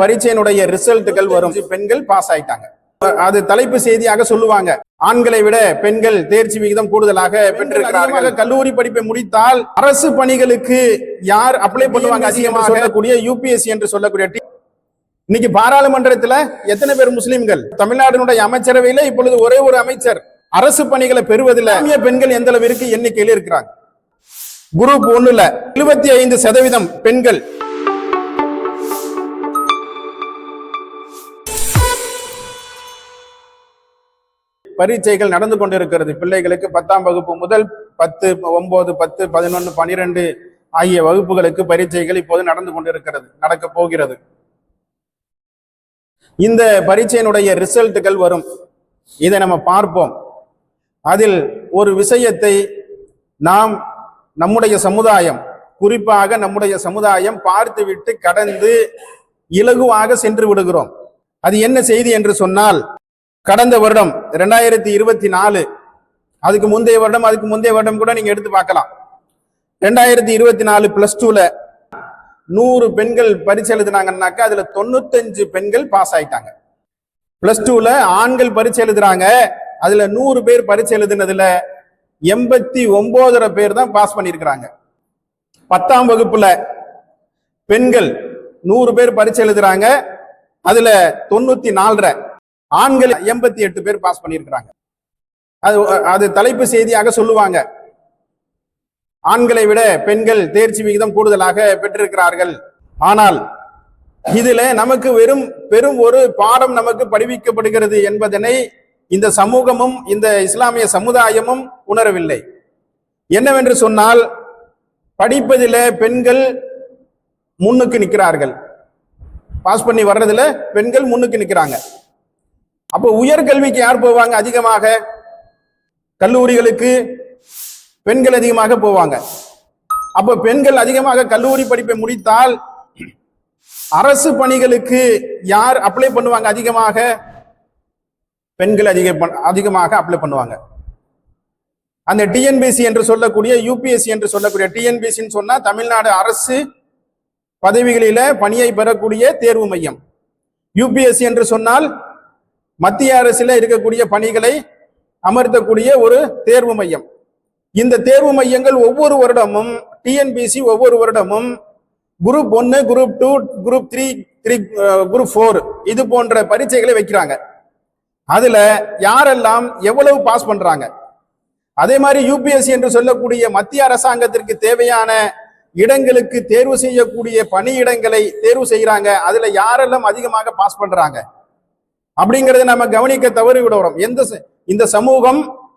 பரீட்சையினுடைய ரிசல்ட்டுகள் வரும். பெண்கள் பாஸ் ஆயிட்டாங்க. அது தலைப்பு செய்தியாக சொல்லுவாங்க. ஆண்களை விட பெண்கள் தேர்ச்சி விகிதம் கூடுதலாக பெற்றிருக்கிறார்கள். கல்லூரி படிப்பை முடித்தால் அரசு பணிகளுக்கு யார் அப்ளை பண்ணுவாங்க? அதிகமாக சொல்லக்கூடிய யூபிஎஸ்சி என்று சொல்லக்கூடிய இன்னைக்கு பாராளுமன்றத்துல எத்தனை பேர் முஸ்லிம்கள்? தமிழ்நாட்டினுடைய அமைச்சரவையில இப்பொழுது ஒரே ஒரு அமைச்சர். அரசு பணிகளை பெறுவதில் பெண்கள் எந்த அளவிற்கு எண்ணிக்கையில் இருக்கிறாங்க? குரூப் ஒண்ணுல எழுபத்தி ஐந்து சதவீதம் பெண்கள் பரீட்சைகள் நடந்து கொண்டிருக்கிறது. பிள்ளைகளுக்கு பத்தாம் வகுப்பு முதல் பத்து ஒன்பது பத்து பதினொன்று பனிரெண்டு ஆகிய வகுப்புகளுக்கு பரீட்சைகள் இப்போது நடந்து கொண்டிருக்கிறது நடக்க போகிறது. இந்த பரீட்சையினுடைய ரிசல்ட்டுகள் வரும். இதை நம்ம பார்ப்போம். அதில் ஒரு விஷயத்தை நாம் நம்முடைய சமுதாயம் குறிப்பாக நம்முடைய சமுதாயம் பார்த்துவிட்டு கடந்து இலகுவாக சென்று விடுகிறோம். அது என்ன செய்தி என்று சொன்னால் கடந்த வருடம் ரெண்டாயிரத்தி இருபத்தி நாலு அதுக்கு முந்தைய வருடம் அதுக்கு முந்தைய வருடம் கூட நீங்க எடுத்து பார்க்கலாம். ரெண்டாயிரத்தி இருபத்தி நாலு பிளஸ் டூல நூறு பெண்கள் பரிசு எழுதுனாங்கன்னாக்கா அதுல தொண்ணூத்தஞ்சு பெண்கள் பாஸ் ஆயிட்டாங்க. பிளஸ் டூல ஆண்கள் பரிசு எழுதுறாங்க அதுல நூறு பேர் பரிசு எழுதுனதுல எண்பத்தி ஒன்பதரை பேர் தான் பாஸ் பண்ணியிருக்கிறாங்க. பத்தாம் வகுப்புல பெண்கள் நூறு பேர் பரிசு எழுதுறாங்க அதுல தொண்ணூத்தி நாலரை. ஆண்கள் எண்பத்தி எட்டு பேர் பாஸ் பண்ணியிருக்கிறாங்க. அது அது தலைப்பு செய்தியாக சொல்லுவாங்க. ஆண்களை விட பெண்கள் தேர்ச்சி விகிதம் கூடுதலாக பெற்றிருக்கிறார்கள். ஆனால் இதுல நமக்கு வெறும் பெரும் ஒரு பாடம் நமக்கு படிவிக்கப்படுகிறது என்பதனை இந்த சமூகமும் இந்த இஸ்லாமிய சமுதாயமும் உணரவில்லை. என்னவென்று சொன்னால் படிப்பதில பெண்கள் முன்னுக்கு நிற்கிறார்கள். பாஸ் பண்ணி வர்றதுல பெண்கள் முன்னுக்கு நிற்கிறாங்க. அப்போ உயர்கல்விக்கு யார் போவாங்க? அதிகமாக கல்லூரிகளுக்கு பெண்கள் அதிகமாக போவாங்க. அப்போ பெண்கள் அதிகமாக கல்லூரி படிப்பை முடித்தால் அரசு பணிகளுக்கு யார் அப்ளை பண்ணுவாங்க? அதிகமாக பெண்கள் அதிக பண்- அதிகமாக அப்ளை பண்ணுவாங்க. அந்த டிஎன்பிசி என்று சொல்லக்கூடிய யூபிஎஸ்சி என்று சொல்லக்கூடிய டிஎன்பிசின்னு சொன்னா தமிழ்நாடு அரசு பதவிகளில பணியை பெறக்கூடிய தேர்வு மையம். யூபிஎஸ்சி என்று சொன்னால் மத்திய அரசில் இருக்கக்கூடிய பணிகளை அமர்த்தக்கூடிய ஒரு தேர்வு மையம். இந்த தேர்வு மையங்கள் ஒவ்வொரு வருடமும் டிஎன்பிசி ஒவ்வொரு வருடமும் குரூப் ஒன்னு group two group three three group four இது போன்ற பரீட்சைகளை வைக்கிறாங்க. அதுல யாரெல்லாம் எவ்வளவு பாஸ் பண்றாங்க? அதே மாதிரி யூபிஎஸ்சி என்று சொல்லக்கூடிய மத்திய அரசாங்கத்திற்கு தேவையான இடங்களுக்கு தேர்வு செய்யக்கூடிய பணியிடங்களை தேர்வு செய்கிறாங்க அதுல யாரெல்லாம் அதிகமாக பாஸ் பண்றாங்க? அப்படிங்கறத நம்ம கவனிக்க தவறி விடுறோம் எந்த ச- இந்த சமூகம்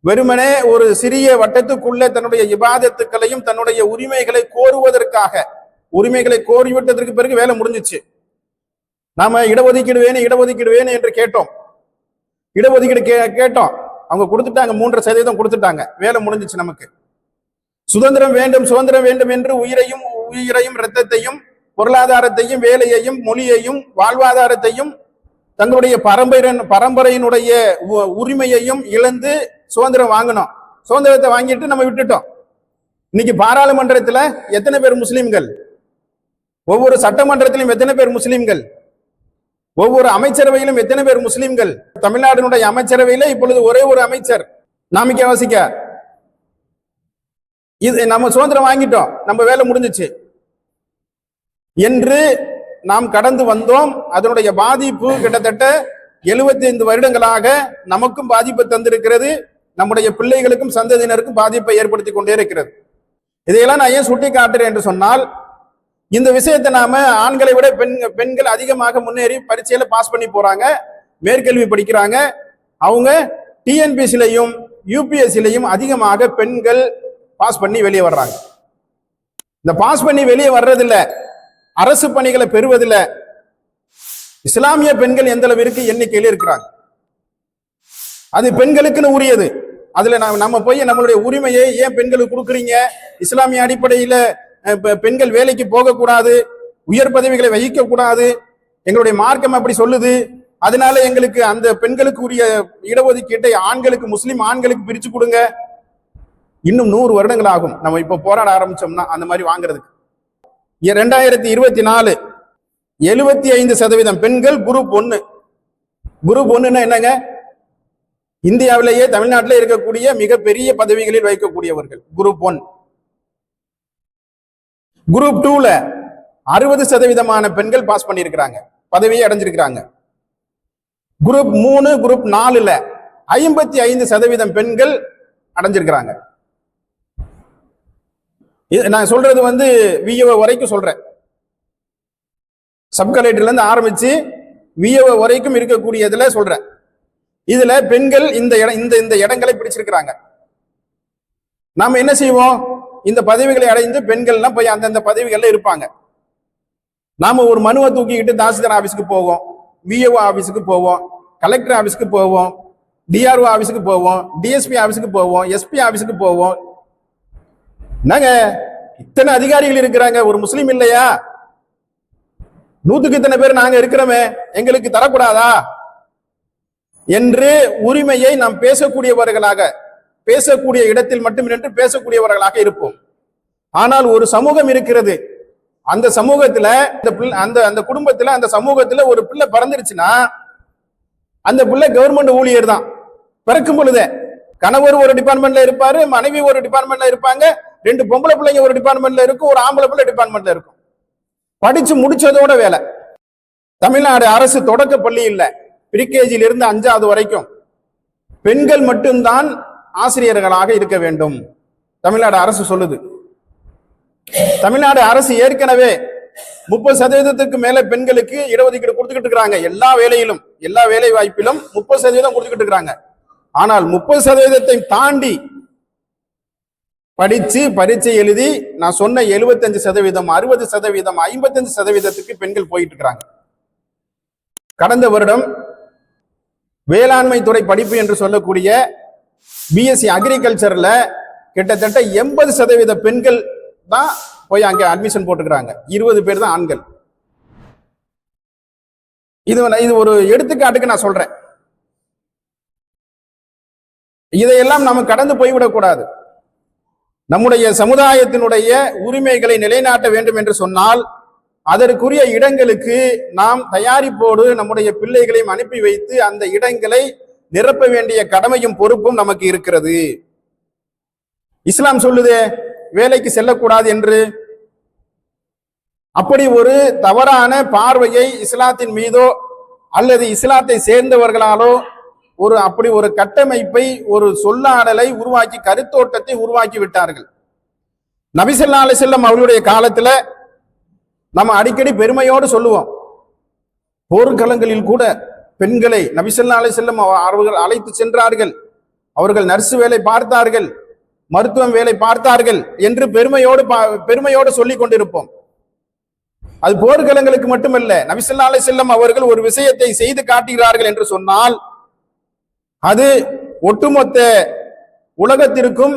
வெறுமனே ஒரு சிறிய வட்டத்துக்குள்ள தன்னுடைய இபாதத்துக்களையும் தன்னுடைய உரிமைகளை கோருவதற்காக உரிமைகளை கோரிவிட்டதற்கு பிறகு வேலை முடிஞ்சிச்சு. நாம இடஒதுக்கீடு வேணும் இடஒதுக்கீடு வேணும் என்று கேட்டோம். இடஒதுக்கீடு கே கேட்டோம். அவங்க கொடுத்துட்டாங்க மூன்று சதவீதம் கொடுத்துட்டாங்க. வேலை முடிஞ்சிச்சு நமக்கு. சுதந்திரம் வேண்டும் சுதந்திரம் வேண்டும் என்று உயிரையும் உயிரையும் இரத்தத்தையும் பொருளாதாரத்தையும் வேலையையும் மொழியையும் வாழ்வாதாரத்தையும் தங்களுடைய பரம்பரன் பரம்பரையினுடைய உ- உரிமையையும் இழந்து சுதந்திரம் வாங்கினோம். சுதந்திரத்தை வாங்கிட்டு நம்ம விட்டுட்டோம். இன்னைக்கு பாராளுமன்றத்தில் எத்தனை பேர் முஸ்லீம்கள்? ஒவ்வொரு சட்டமன்றத்திலும் எத்தனை பேர் முஸ்லீம்கள்? ஒவ்வொரு அமைச்சரவையிலும் எத்தனை பேர் முஸ்லீம்கள்? தமிழ்நாட்டினுடைய அமைச்சரவையில இப்பொழுது ஒரே ஒரு அமைச்சர். நாமிக்க வாசிக்க இது நம்ம சுதந்திரம் வாங்கிட்டோம். நம்ம வேலை முடிஞ்சிச்சு. என்று நாம் கடந்து வந்தோம். அதனுடைய பாதிப்பு கிட்டத்தட்ட 75 வருடங்களாக நமக்கும் பாதிப்பை தந்திருக்கிறது. நம்முடைய பிள்ளைகளுக்கும் சந்ததியினருக்கும் பாதிப்பை ஏற்படுத்தி கொண்டே இருக்கிறது. இதையெல்லாம் நான் ஏன் சுட்டி காட்டுறேன் என்று சொன்னால் இந்த விஷயத்தை நாம ஆண்களை விட பெண் பெண்கள் அதிகமாக முன்னேறி பரீட்சையில பாஸ் பண்ணி போறாங்க. மேற்கல்வி படிக்கிறாங்க. அவங்க டிஎன்பிசிலையும் யூபிஎஸ்சிலையும் அதிகமாக பெண்கள் பாஸ் பண்ணி வெளியே வர்றாங்க. இந்த பாஸ் பண்ணி வெளியே வர்றதில்ல. அரசு பணிகளை பெறுவதில் இஸ்லாமிய பெண்கள் எந்த அளவிற்கு எண்ணிக்கையில் இருக்கிறாங்க அது பெண்களுக்குன்னு உரியது. அதுல நாம் நம்ம போய் நம்மளுடைய உரிமையை ஏன் பெண்களுக்கு கொடுக்குறீங்க? இஸ்லாமிய அடிப்படையில பெண்கள் வேலைக்கு போகக்கூடாது உயர் பதவிகளை வகிக்க கூடாது எங்களுடைய மார்க்கம் அப்படி சொல்லுது. அதனால எங்களுக்கு அந்த பெண்களுக்கு உரிய இடஒதுக்கீட்டை ஆண்களுக்கு முஸ்லீம் ஆண்களுக்கு பிரிச்சு கொடுங்க. இன்னும் நூறு வருடங்கள் ஆகும். நம்ம இப்ப போராட ஆரம்பிச்சோம்னா அந்த மாதிரி வாங்குறதுக்கு. ரெண்டாயிரத்தி இருபத்தி நாலு எழுபத்தி ஐந்து சதவீதம் பெண்கள் குரூப் ஒன்னு. குரூப் ஒன்றுன்னா என்னங்க? இந்தியாவிலேயே தமிழ்நாட்டில் இருக்கக்கூடிய மிகப்பெரிய பதவிகளில் வைக்கக்கூடியவர்கள் குரூப் ஒன். குரூப் டூல அறுபது சதவீதமான பெண்கள் பாஸ் பண்ணியிருக்கிறாங்க பதவியை அடைஞ்சிருக்கிறாங்க. குரூப் மூணு குரூப் நாலுல ஐம்பத்தி ஐந்து சதவீதம் பெண்கள் அடைஞ்சிருக்கிறாங்க. நான் சொல்றது வந்து விஏஓ வரைக்கும் சொல்றேன். சப் கலெக்டர்லேருந்து ஆரம்பிச்சு விஏஓ வரைக்கும் இருக்கக்கூடியதுல சொல்றேன். இதுல பெண்கள் இந்த இடம் இந்த இந்த இடங்களை பிடிச்சிருக்கிறாங்க. நாம என்ன செய்வோம்? இந்த பதவிகளை அடைந்து பெண்கள்லாம் போய் அந்தந்த பதவிகள்ல இருப்பாங்க. நாம ஒரு மனுவை தூக்கிக்கிட்டு தாசில்தார் ஆபீஸ்க்கு போவோம். விஏஓ ஆபீஸுக்கு போவோம். கலெக்டர் ஆபீஸ்க்கு போவோம். டிஆர்ஓ ஆபீஸுக்கு போவோம். டிஎஸ்பி ஆபீஸுக்கு போவோம். எஸ்பி ஆபீஸுக்கு போவோம். என்னங்க? இத்தனை அதிகாரிகள் இருக்கிறாங்க ஒரு முஸ்லீம் இல்லையா? நூத்துக்கு இத்தனை பேர் நாங்க இருக்கிறோமே எங்களுக்கு தரக்கூடாதா? என்று உரிமையை நாம் பேசக்கூடியவர்களாக பேசக்கூடிய இடத்தில் மட்டும் நின்று பேசக்கூடியவர்களாக இருப்போம். ஆனால் ஒரு சமூகம் இருக்கிறது. அந்த சமூகத்துல அந்த பிள்ளை அந்த அந்த குடும்பத்துல அந்த சமூகத்துல ஒரு பிள்ளை பிறந்துருச்சுன்னா அந்த பிள்ளை கவர்மெண்ட் ஊழியர் தான். பிறக்கும் பொழுதே கணவர் ஒரு டிபார்ட்மெண்ட்ல இருப்பாரு மனைவி ஒரு டிபார்ட்மெண்ட்ல இருப்பாங்க ரெண்டு பொம்பளை பிள்ளைங்க ஒரு டிபார்ட்மெண்ட்ல இருக்கும் ஒரு ஆம்பளை பிள்ளை டிபார்ட்மெண்ட்ல இருக்கும். படிச்சு முடிச்சதோட வேலை. தமிழ்நாடு அரசு தொடக்க பள்ளி இல்லை. பிரிகேஜில இருந்து அஞ்சாவது வரைக்கும். பெண்கள் மட்டும்தான் ஆசிரியர்களாக இருக்க வேண்டும். தமிழ்நாடு அரசு சொல்லுது. தமிழ்நாடு அரசு ஏற்கனவே முப்பது சதவீதத்துக்கு மேல பெண்களுக்கு இடஒதுக்கீடு கொடுத்துக்கிட்டு இருக்கிறாங்க. எல்லா வேலையிலும் எல்லா வேலை வாய்ப்பிலும் முப்பது சதவீதம் கொடுத்துக்கிட்டு இருக்கிறாங்க. ஆனால் முப்பது சதவீதத்தை தாண்டி படித்து பரீட்சை எழுதி நான் சொன்ன 75% சதவீதம் அறுபது சதவீதம் ஐம்பத்தஞ்சு சதவீதத்துக்கு பெண்கள் போயிட்டு இருக்கிறாங்க கடந்த வருடம் வேளாண்மை துறை படிப்பு என்று சொல்லக்கூடிய பிஎஸ்சி அக்ரிகல்ச்சர்ல கிட்டத்தட்ட எண்பது சதவீத பெண்கள் தான் போய் அங்க அட்மிஷன் போட்டுக்கிறாங்க. இருபது பேர் தான் ஆண்கள். இது இது ஒரு எடுத்துக்காட்டுக்கு நான் சொல்றேன். இதையெல்லாம் நம்ம கடந்து போய்விடக்கூடாது. நம்முடைய சமுதாயத்தினுடைய உரிமைகளை நிலைநாட்ட வேண்டும் என்று சொன்னால் அதற்குரிய இடங்களுக்கு நாம் தயாரிப்போடு நம்முடைய பிள்ளைகளையும் அனுப்பி வைத்து அந்த இடங்களை நிரப்ப வேண்டிய கடமையும் பொறுப்பும் நமக்கு இருக்கிறது. இஸ்லாம் சொல்லுதே வேலைக்கு செல்லக்கூடாது என்று. அப்படி ஒரு தவறான பார்வையை இஸ்லாத்தின் மீதோ அல்லது இஸ்லாத்தை சேர்ந்தவர்களாலோ ஒரு அப்படி ஒரு கட்டமைப்பை ஒரு சொல்லாடலை உருவாக்கி கருத்தோட்டத்தை உருவாக்கி விட்டார்கள். நபிசல்லா அலிசல்லம் அவருடைய காலத்துல நம்ம அடிக்கடி பெருமையோடு சொல்லுவோம். போர்க்களங்களில் கூட பெண்களை நபிசல்லா அலிசல்லம் அவர்கள் அழைத்து சென்றார்கள். அவர்கள் நர்சு வேலை பார்த்தார்கள் மருத்துவம் வேலை பார்த்தார்கள் என்று பெருமையோடு பா- பெருமையோடு சொல்லிக் கொண்டிருப்போம். அது போர்க்களங்களுக்கு மட்டுமல்ல நபிசல்லா அலிசல்லம் அவர்கள் ஒரு விஷயத்தை செய்து காட்டுகிறார்கள் என்று சொன்னால் அது ஒட்டுமொத்த உலகத்திற்கும்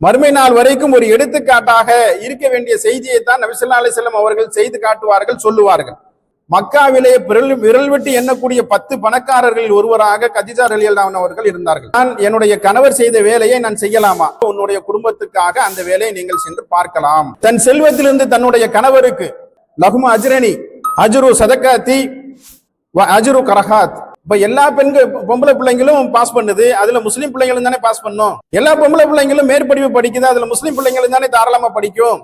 மறுமை நாள் வரைக்கும் ஒரு எடுத்துக்காட்டாக இருக்க வேண்டிய செய்தியை தான் நபிசல்லா அலிசல்லம் அவர்கள் செய்து காட்டுவார்கள் சொல்லுவார்கள். மக்காவிலே விரல் விரல் விட்டு எண்ணக்கூடிய பத்து பணக்காரர்களில் ஒருவராக கதிஜா ரலியல்லான் அவர்கள் இருந்தார்கள். நான் என்னுடைய கணவர் செய்த வேலையை நான் செய்யலாமா? உன்னுடைய குடும்பத்துக்காக அந்த வேலையை நீங்கள் சென்று பார்க்கலாம். தன் செல்வத்திலிருந்து தன்னுடைய கணவருக்கு லகும அஜ்ரணி அஜுரு சதக்காத்தி வ அஜுரு கரஹாத் இப்ப எல்லா பெண்கள் பொம்பளை பிள்ளைங்களும் பாஸ் பண்ணுது. அதுல முஸ்லீம் பிள்ளைங்களும் தானே பாஸ் பண்ணும். எல்லா பொம்பளை பிள்ளைங்களும் மேற்படிப்பு படிக்குது. அதுல முஸ்லீம் பிள்ளைங்களும் தானே தாராளமா படிக்கும்.